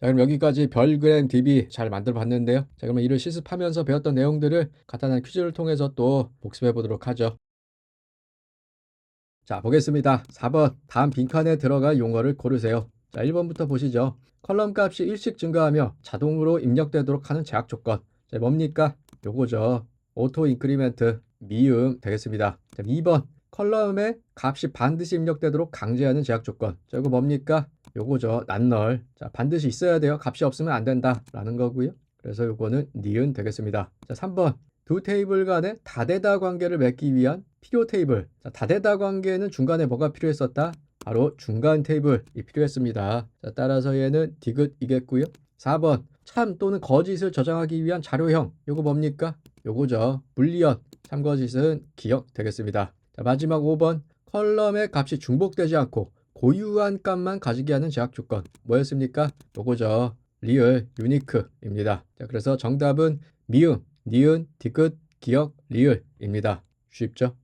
자, 그럼 여기까지 별그램 DB 잘 만들어 봤는데요. 자, 그러면 이를 실습하면서 배웠던 내용들을 간단한 퀴즈를 통해서 또 복습해 보도록 하죠. 자, 보겠습니다. 4번. 다음 빈칸에 들어갈 용어를 고르세요. 자, 1번부터 보시죠. 컬럼 값이 일씩 증가하며 자동으로 입력되도록 하는 제약 조건. 자, 뭡니까? 요거죠. 오토 인크리멘트 미음 되겠습니다. 자, 2번. 컬럼의 값이 반드시 입력되도록 강제하는 제약 조건. 자, 이거 뭡니까? 요거죠. 난널. 자, 반드시 있어야 돼요. 값이 없으면 안 된다. 라는 거고요. 그래서 요거는 니은 되겠습니다. 자, 3번. 두 테이블 간의 다대다 관계를 맺기 위한 필요 테이블. 자, 다대다 관계는 중간에 뭐가 필요했었다? 바로 중간 테이블이 필요했습니다. 자, 따라서 얘는 디귿이겠고요. 4번. 참 또는 거짓을 저장하기 위한 자료형. 요거 뭡니까? 요거죠. 불리언. 참거짓은 기억 되겠습니다. 자, 마지막 5번. 컬럼의 값이 중복되지 않고 고유한 값만 가지게 하는 제약 조건. 뭐였습니까? 요거죠. 리얼 유니크입니다. 자, 그래서 정답은 미음, 니은, 디귿, 기억, 리을입니다. 쉽죠?